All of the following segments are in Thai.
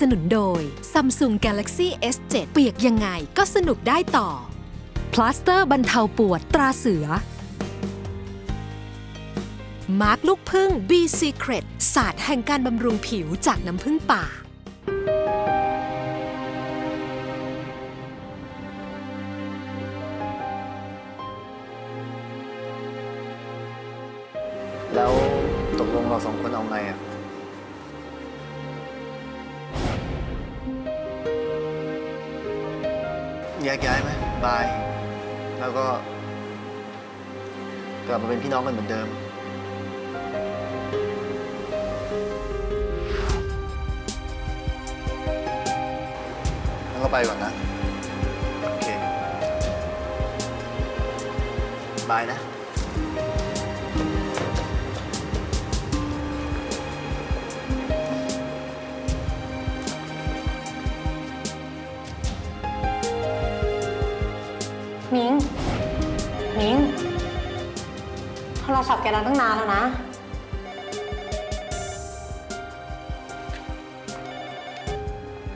สนุนโดย Samsung Galaxy S7 เปียกยังไงก็สนุกได้ต่อ พลาสเตอร์บรรเทาปวดตราเสือ มาร์คลูกพึ่ง B Secret ศาสตร์แห่งการบำรุงผิวจากน้ำพึ่งป่าแล้วตกลงเราสองคนเอาไงอะ ยกย้ายไหมบาย แล้วก็กลับมาเป็นพี่น้องกันเหมือนเดิม แล้วก็ไปก่อนนะ โอเค บายนะ ศัพท์แกดังตั้งนานแล้วนะ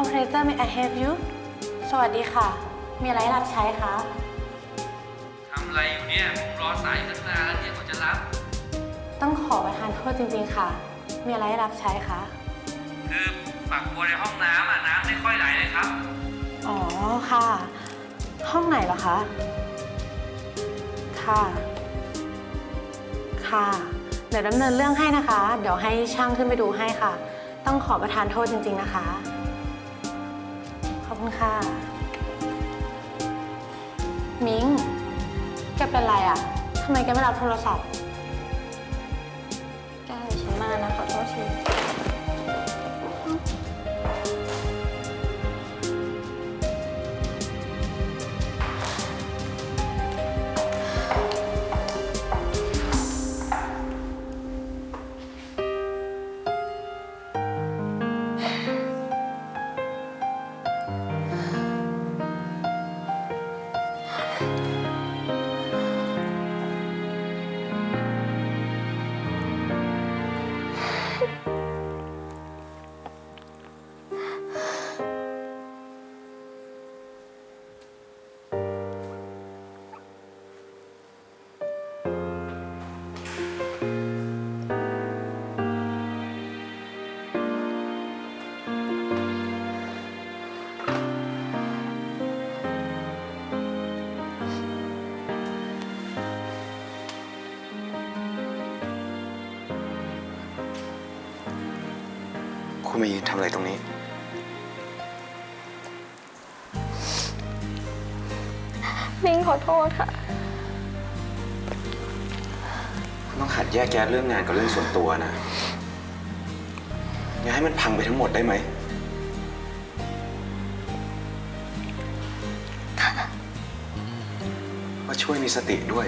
Operator may I help you สวัสดีค่ะ มีอะไรให้รับใช้คะ ทำอะไรอยู่เนี่ยผมรอสายอยู่ตั้งนานแล้วเนี่ยกว่าจะรับ ต้องขอประทานโทษจริงๆค่ะ มีอะไรให้รับใช้คะ คือฝักบัวในห้องน้ำอะน้ำไม่ค่อยไหลเลยครับ อ๋อค่ะ ห้องไหนเหรอคะ ค่ะ ค่ะ เดี๋ยวดำเนินเรื่องให้นะคะ เดี๋ยวให้ช่างขึ้นไปดูให้ค่ะ ต้องขอประทานโทษจริง ๆนะคะ ขอบคุณค่ะ มิงแกเป็นไรอะ่ะทำไมแกไม่รับโทรศัพท์ คุณมายืนทำอะไรตรงนี้ มิงขอโทษค่ะคุณต้องหัดแยกแยะเรื่องงานกับเรื่องส่วนตัวนะ อย่าให้มันพังไปทั้งหมดได้ไหม ว่าช่วยมีสติด้วย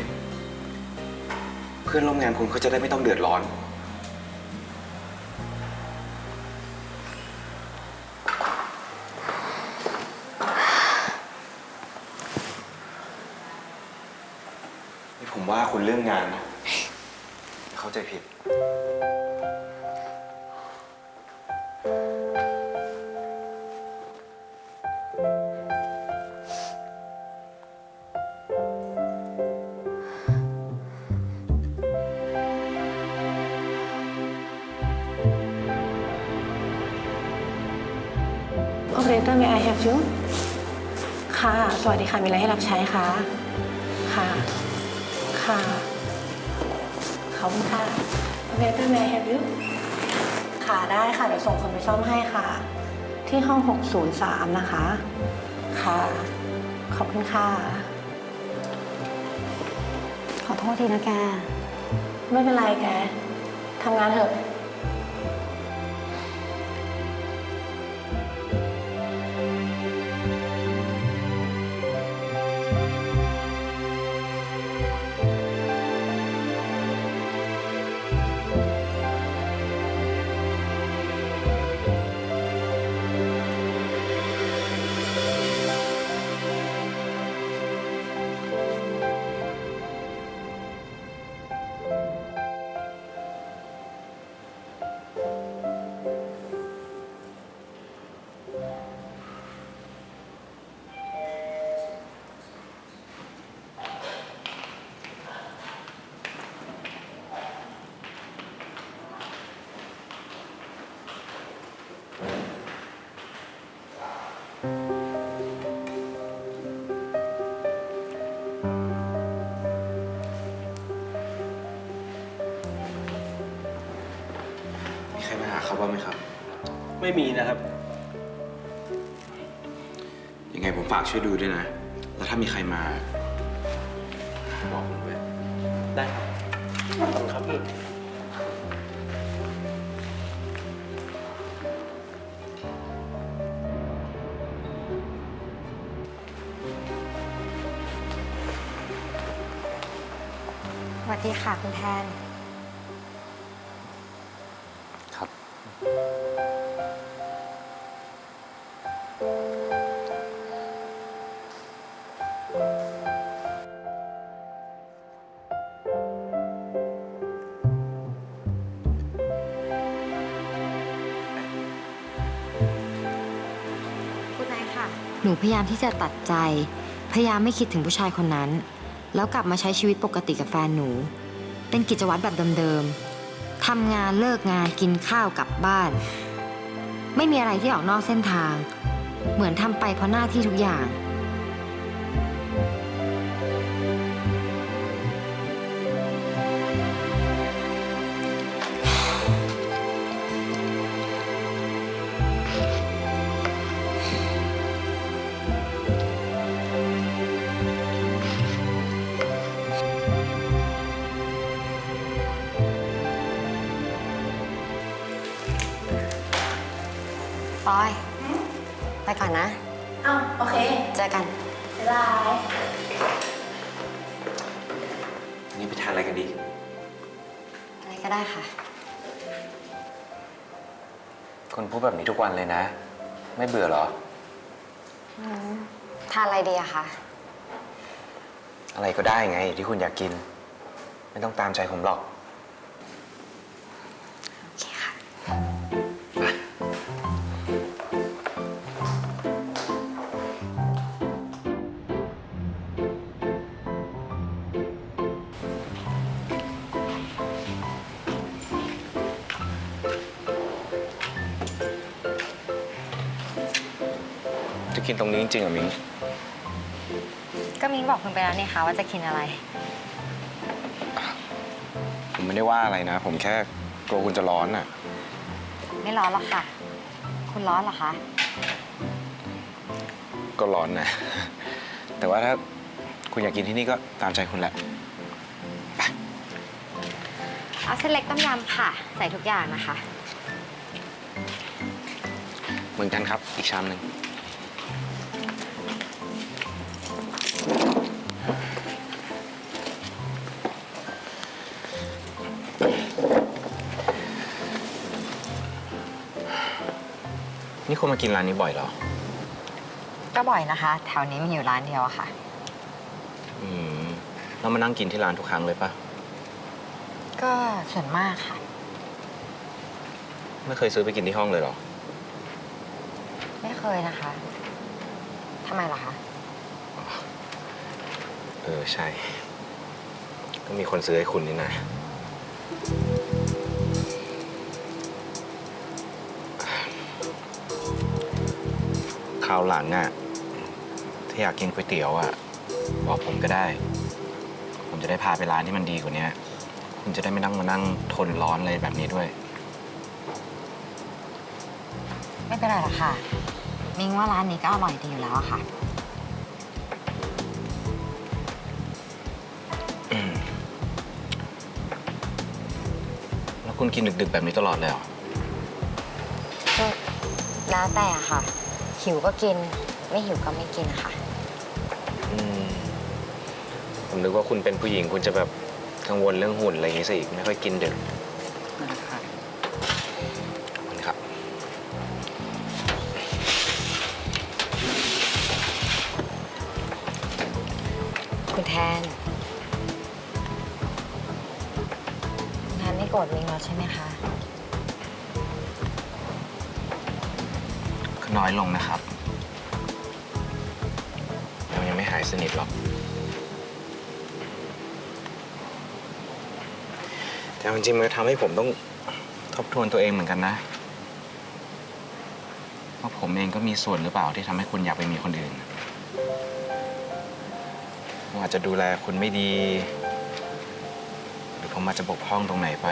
เพื่อนร่วมงานคุณเขาจะได้ไม่ต้องเดือดร้อน นี่ผมว่าคุณเรื่องงานนะ เข้าใจผิด Operator may I help you ค่ะ สวัสดีค่ะ มีอะไรให้รับใช้คะ ค่ะ ค่ะ ขอบคุณค่ะ Operator may I help you ค่ะได้ค่ะ เดี๋ยวส่งคนไปซ่อมให้ค่ะ ที่ห้อง 603 นะคะ ค่ะ ขอบคุณค่ะ ขอโทษทีนะแก ไม่เป็นไรแกทำงานเถอะ เขาบ้างไหมครับ ไม่มีนะครับ ยังไงผมฝากช่วยดูด้วยนะ แล้วถ้ามีใครมา บอกผมด้วย ได้ครับขอบคุณครับพี่สวัสดีค่ะคุณแทน คุณนายค่ะ หนูพยายามที่จะตัดใจ พยายามไม่คิดถึงผู้ชายคนนั้น แล้วกลับมาใช้ชีวิตปกติกับแฟนหนู เป็นกิจวัตรแบบเดิม ทำงานเลิกงานกินข้าวกลับบ้าน ไม่มีอะไรที่ออกนอกเส้นทาง เหมือนทำไปเพราะหน้าที่ทุกอย่าง ปอย ไปก่อนนะเอ้าโอเคเจอกัน บ๊ายบาย วันนี้ไปทานอะไรกันดี อะไรก็ได้ค่ะ คุณพูดแบบนี้ทุกวันเลยนะ ไม่เบื่อเหรอ ทานอะไรดีอะคะอะไรก็ได้ไงที่คุณอยากกิน ไม่ต้องตามใจผมหรอก จะกินตรงนี้จริงๆเหรอมิ้งก็มิ้งบอกคุณไปแล้วนี่คะว่าจะกินอะไร ผมไม่ได้ว่าอะไรนะ ผมแค่กลัวคุณจะร้อนน่ะ ไม่ร้อนหรอกค่ะ คุณร้อนเหรอคะ ก็ร้อนนะ แต่ว่าถ้าคุณอยากกินที่นี่ก็ตามใจคุณแหละเอาเส้นเล็กต้มยำค่ะ ใส่ทุกอย่างนะคะ เหมือนกันครับ อีกชามหนึ่ง คุณมากินร้านนี้บ่อยเหรอ ก็บ่อยนะคะ แถวนี้มีอยู่ร้านเดียวอะค่ะ อืมแล้วมานั่งกินที่ร้านทุกครั้งเลยปะก็ส่วนมากค่ะ ไม่เคยซื้อไปกินที่ห้องเลยเหรอ ไม่เคยนะคะทำไมล่ะคะเออใช่ ก็มีคนซื้อให้คุณนี่นะ ราวหลังอะ ถ้าอยากกินก๋วยเตี๋ยวอะ บอกผมก็ได้ ผมจะได้พาไปร้านที่มันดีกว่านี้คุณจะได้ไม่นั่งมานั่งทนร้อนอะไรแบบนี้ด้วย ไม่เป็นไรหรอกค่ะ มิงว่าร้านนี้ก็อร่อยดีอยู่แล้วอะค่ะ แล้วคุณกินดึกๆแบบนี้ตลอดเลยเหรอ ก็แล้วแต่อะค่ะ หิวก็กิน ไม่หิวก็ไม่กินอะค่ะ อืมผมนึกว่าคุณเป็นผู้หญิงคุณจะแบบกังวลเรื่องหุ่นอะไรอย่างงี้ซะอีกไม่ค่อยกินดึกขอบคุณครับ คุณแทนคุณแทนไม่โกรธมิงแล้วใช่ไหมคะ น้อยลงนะครับ เรายังไม่หายสนิทหรอก แต่จริงๆมันทำให้ผมต้องทบทวนตัวเองเหมือนกันนะ ว่าผมเองก็มีส่วนหรือเปล่าที่ทำให้คุณอยากไปมีคนอื่นผมอาจจะดูแลคุณไม่ดี หรือผมอาจจะบกพร่องตรงไหนไป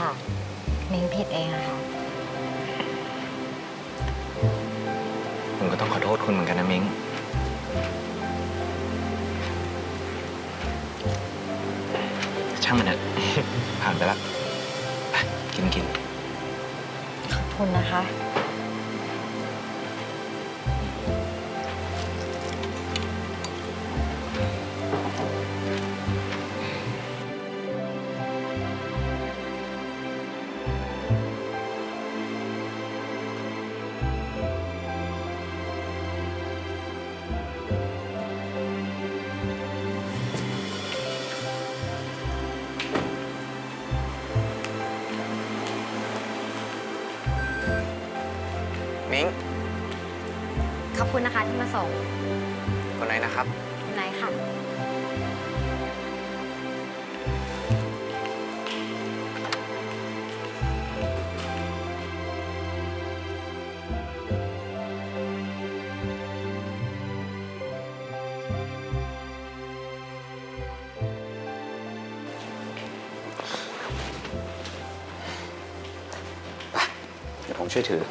ค่ะมิ้งผิดเองอะค่ะ ผมก็ต้องขอโทษคุณเหมือนกันนะมิงช่างมันเถอะ ผ่านไปแล้วไปกินกิน ขอบคุณนะคะ คุณนะคะที่มาส่งคนไหนนะครับ คุณนายค่ะ เดี๋ยวผมช่วยถือ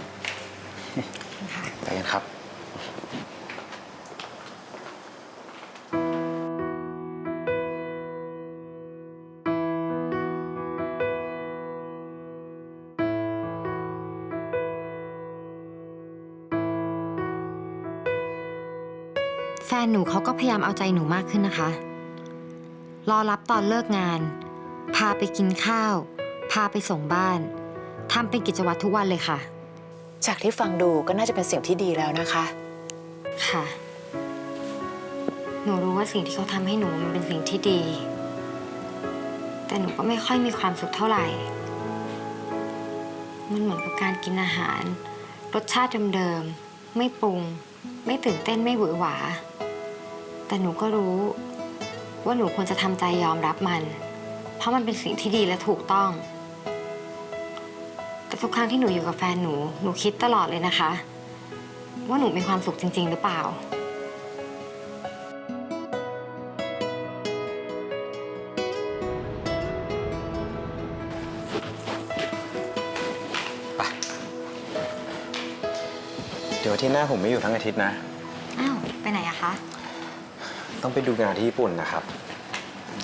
แฟนหนูเขาก็พยายามเอาใจหนูมากขึ้นนะคะ รอรับตอนเลิกงาน พาไปกินข้าว พาไปส่งบ้านทำเป็นกิจวัตรทุกวันเลยค่ะ จากที่ฟังดูก็น่าจะเป็นสิ่งที่ดีแล้วนะคะ ค่ะ หนูรู้ว่าสิ่งที่เขาทำให้หนูมันเป็นสิ่งที่ดี แต่หนูก็ไม่ค่อยมีความสุขเท่าไหร่ มันเหมือนกับการกินอาหาร รสชาติเดิมๆไม่ปรุง ไม่ตื่นเต้นไม่หวือหวา แต่หนูก็รู้ว่าหนูควรจะทำใจยอมรับมัน เพราะมันเป็นสิ่งที่ดีและถูกต้อง แต่ทุกครั้งที่หนูอยู่กับแฟนหนู หนูคิดตลอดเลยนะคะ ว่าหนูมีความสุขจริง ๆ หรือเปล่า ดี๋ยวอาที่หน้าผมไม่อยู่ทั้งอาทิตย์นะ อ้าว ไปไหนอะคะ ต้องไปดูงานที่ญี่ปุ่นนะครับ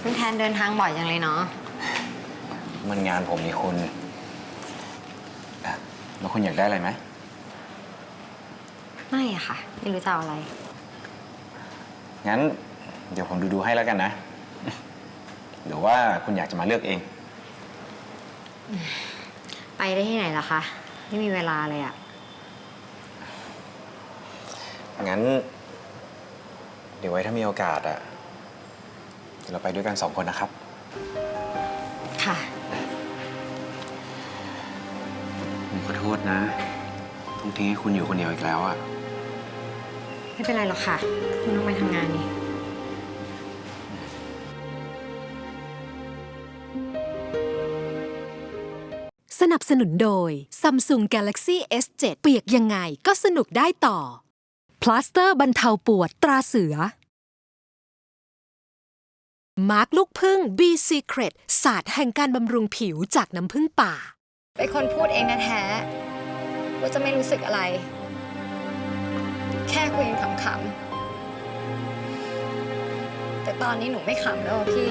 คุณแทนเดินทางบ่อยจังเลยเนาะ มันงานผมนี่คุณอะแล้วคุณอยากได้อะไรไหม ไม่อะค่ะ ไม่รู้จะเอาอะไร งั้นเดี๋ยวผมดูดูๆให้แล้วกันนะ หรือว่าคุณอยากจะมาเลือกเอง ไปได้ที่ไหนล่ะคะ ไม่มีเวลาเลยอะ งั้น เดี๋ยวไว้ถ้ามีโอกาสอะเดี๋ยวเราไปด้วยกันสองคนนะครับ ค่ะ ผมขอโทษนะต้องทิ้งให้คุณอยู่คนเดียวอีกแล้วอะไม่เป็นไรหรอกค่ะ คุณต้องไปทำงานนี่ สนับสนุนโดย Samsung Galaxy S7 เปียกยังไงก็สนุกได้ต่อ พลาสเตอร์บรรเทาปวดตราเสือ มาร์กลูกพึ่ง B Secret ศาสตร์แห่งการบำรุงผิวจากน้ำพึ่งป่า เป็นคนพูดเองนะแท้ว่าจะไม่รู้สึกอะไร แค่คุยกันขำๆแต่ตอนนี้หนูไม่ขำแล้วพี่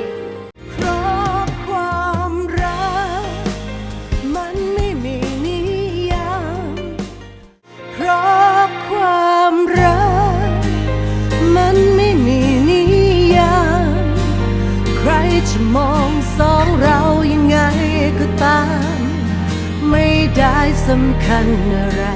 สำคัญอะไร